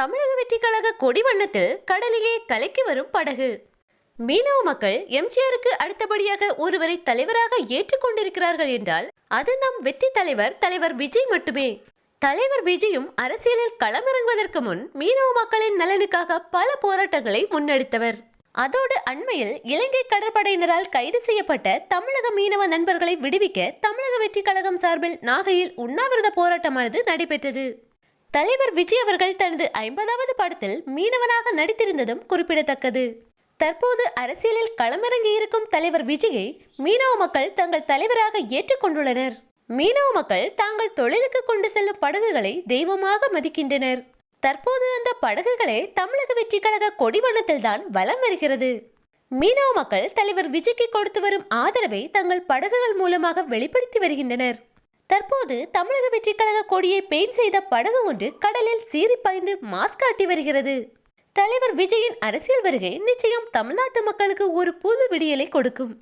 தமிழக வெற்றி கழக கொடி வண்ணத்தில் கடலிலே கலக்கி வரும் படகு. மீனவ மக்கள் எம்ஜிஆருக்கு அடுத்தபடியாக ஒருவரை தலைவராக ஏற்றுக்கொண்டிருக்கிறார்கள் என்றால் அது நம் வெற்றி தலைவர் தலைவர் விஜய் மட்டுமே. தலைவர் விஜயும் அரசியலில் களமிறங்குவதற்கு முன் மீனவ மக்களின் நலனுக்காக பல போராட்டங்களை முன்னெடுத்தவர். அதோடு அண்மையில் இலங்கை கடற்படையினரால் கைது செய்யப்பட்ட தமிழக மீனவ நண்பர்களை விடுவிக்க தமிழக வெற்றி கழகம் சார்பில் நாகையில் உண்ணாவிரத போராட்டமானது நடைபெற்றது. தலைவர் விஜய் அவர்கள் தனது ஐம்பதாவது படத்தில் மீனவனாக நடித்திருந்ததும் குறிப்பிடத்தக்கது. தற்போது அரசியலில் களமிறங்கி இருக்கும் தலைவர் விஜயை மீனவ மக்கள் தங்கள் தலைவராக ஏற்றுக்கொண்டுள்ளனர். மீனவ மக்கள் தாங்கள் தொழிலுக்கு கொண்டு செல்லும் படகுகளை தெய்வமாக மதிக்கின்றனர். தற்போது அந்த படகுகளே தமிழக வெற்றி கழக கொடிவண்ணத்தில் தான் வலம் வருகிறது. மீனவ மக்கள் தலைவர் விஜய்க்கு கொடுத்து வரும் ஆதரவை தங்கள் படகுகள் மூலமாக வெளிப்படுத்தி வருகின்றனர். தற்போது தமிழக வெற்றி கழக கொடியை பெயிண்ட் செய்த படகு ஒன்று கடலில் சீறி பாய்ந்து மாஸ்க் காட்டி வருகிறது. தலைவர் விஜயின் அரசியல் வருகை நிச்சயம் தமிழ்நாட்டு மக்களுக்கு ஒரு புது விடியலை கொடுக்கும்.